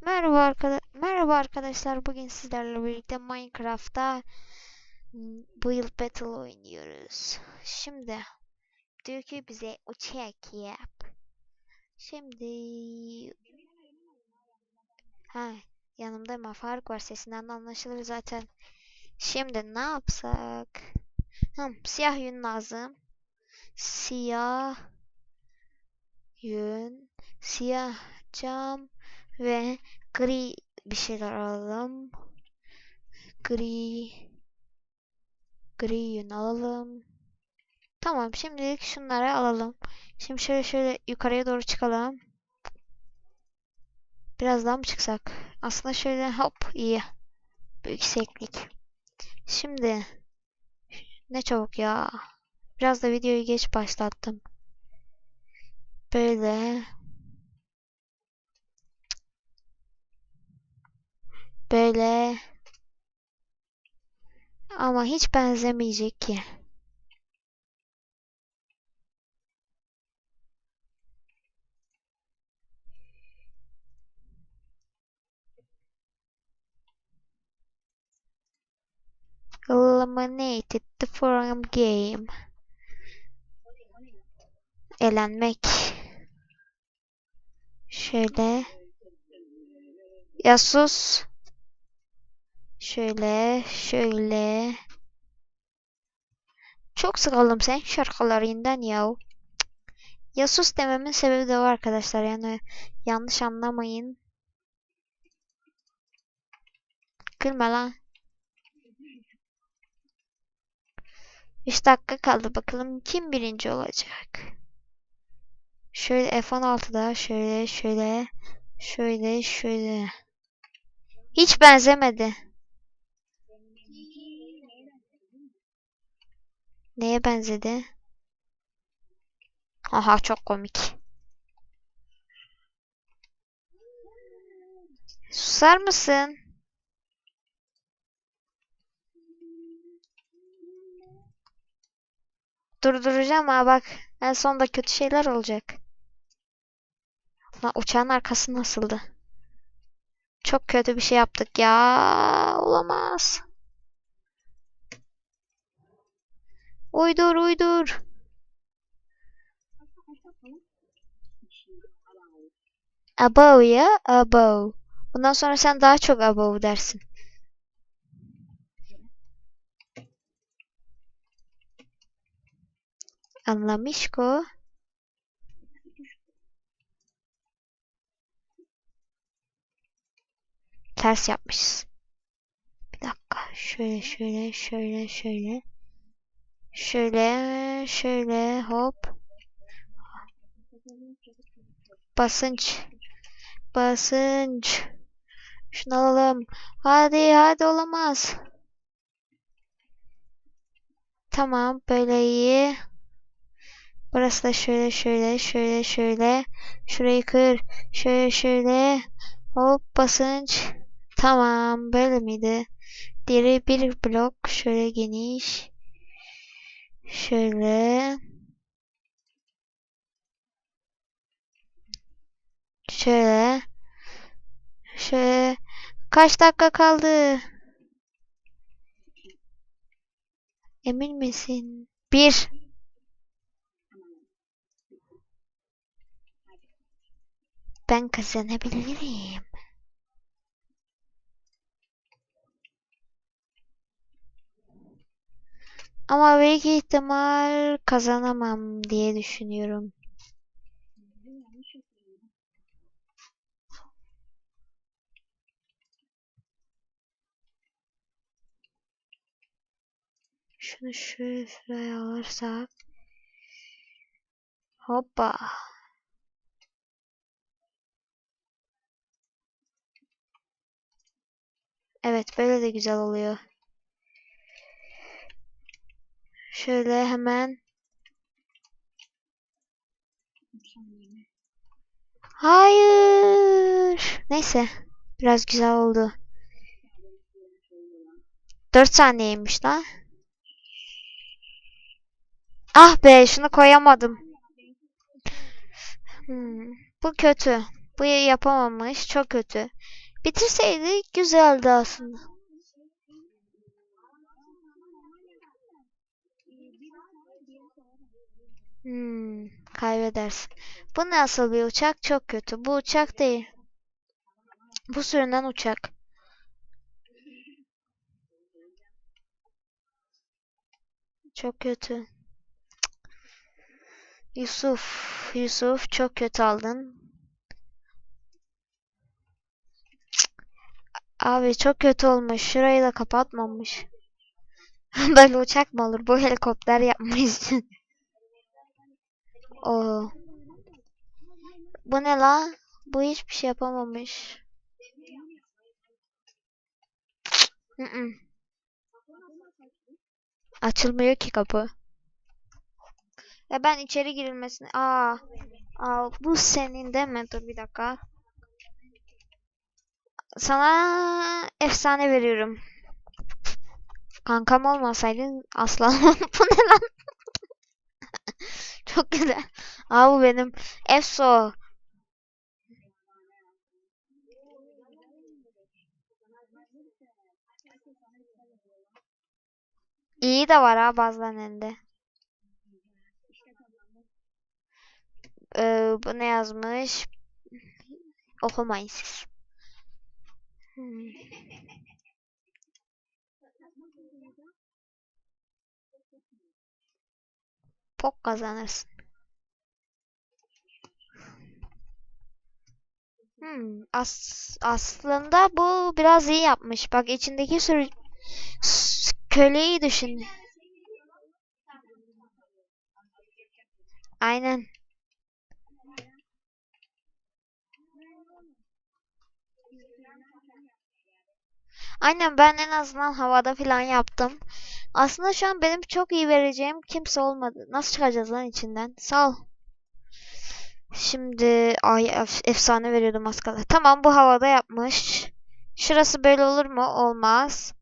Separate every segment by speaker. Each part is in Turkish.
Speaker 1: Merhaba arkadaş Merhaba arkadaşlar. Bugün sizlerle birlikte Minecraft'ta m, Build Battle oynuyoruz. Şimdi diyor ki bize uçak yap. Şimdi ha yanımda ama Faruk var sesinden de anlaşılır zaten. Şimdi ne yapsak? Hı, siyah yün lazım. Siyah yün, siyah cam ve gri bir şeyler alalım. Gri gri yün alalım. Tamam şimdilik şunları alalım. Şimdi şöyle şöyle yukarıya doğru çıkalım. Biraz daha mı çıksak? Aslında şöyle hop iyi. Bu yükseklik. Şimdi ne çabuk ya. Biraz da videoyu geç başlattım. Böyle böyle ama hiç benzemeyecek ki. Eliminated forum game. Elenmek. Şöyle. Ya sus. Şöyle, şöyle. Çok sıkıldım sen şarkılarından ya. Ya sus dememin sebebi de var arkadaşlar. Yani yanlış anlamayın. Gülme lan. 3 dakika kaldı. Bakalım kim birinci olacak. Şöyle F16'da şöyle şöyle şöyle şöyle. Hiç benzemedi. Neye benzedi? Aha çok komik. Susar mısın? Durduracağım ha bak. En sonunda kötü şeyler olacak. Lan uçağın arkası nasıldı? Çok kötü bir şey yaptık ya. Olamaz. Uydur uydur. Above ya above. Bundan sonra sen daha çok above dersin. Anlamışko. Ters yapmışız. Bir dakika. Şöyle şöyle şöyle şöyle. Şöyle şöyle hop. Basınç. Basınç. Şunu alalım. Hadi hadi olamaz. Tamam böyle iyi. Burası da şöyle şöyle şöyle şöyle. Şurayı kır. Şöyle şöyle. Hop basınç. Tamam böyle miydi? Diğeri bir blok şöyle geniş. Şöyle. Şöyle. Şöyle. Kaç dakika kaldı? Emin misin? Bir. Ben kazanabilirim. Ama büyük ihtimal kazanamam diye düşünüyorum. Şunu şöyle şuraya alırsak. Hoppa. Evet böyle de güzel oluyor. Şöyle hemen. Hayır. Neyse. Biraz güzel oldu. 4 saniyeymiş lan. Ah be şunu koyamadım. Hmm, bu kötü. Bu yapamamış. Çok kötü. Bitirseydi güzeldi aslında. Hmm, kaybedersin. Bu nasıl bir uçak? Çok kötü. Bu uçak değil. Bu sürünen uçak. Çok kötü. Yusuf, Yusuf çok kötü aldın. Abi çok kötü olmuş. Şurayı da kapatmamış. Böyle uçak mı olur? Bu helikopter yapmış. Oo. Bu ne la? Bu hiçbir şey yapamamış. Hı -hı. Açılmıyor ki kapı. Ya ben içeri girilmesini... Aa, aa bu senin mi? Dur bir dakika. Sana efsane veriyorum. Kankam olmasaydın aslan. bu ne lan? Çok güzel. Aa bu benim. Efso. İyi de var ha bazılarında. Ee, bu ne yazmış? Okumayın siz. Hmm. Pok kazanırsın. Hmm, as aslında bu biraz iyi yapmış. Bak içindeki sürü köleyi düşün. Aynen. Aynen ben en azından havada falan yaptım. Aslında şu an benim çok iyi vereceğim kimse olmadı. Nasıl çıkacağız lan içinden? Sağ ol. Şimdi ay efsane veriyordum az. Tamam bu havada yapmış. Şurası böyle olur mu? Olmaz.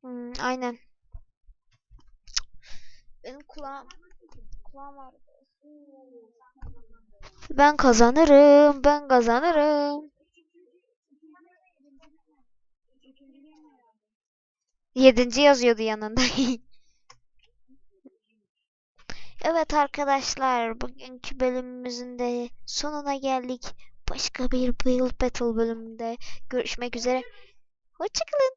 Speaker 1: Hmm, aynen. Benim kulağım kulağım var. Ben kazanırım. Ben kazanırım. Yedinci yazıyordu yanında. evet arkadaşlar bugünkü bölümümüzün de sonuna geldik. Başka bir Build Battle bölümünde görüşmek üzere. Hoşçakalın.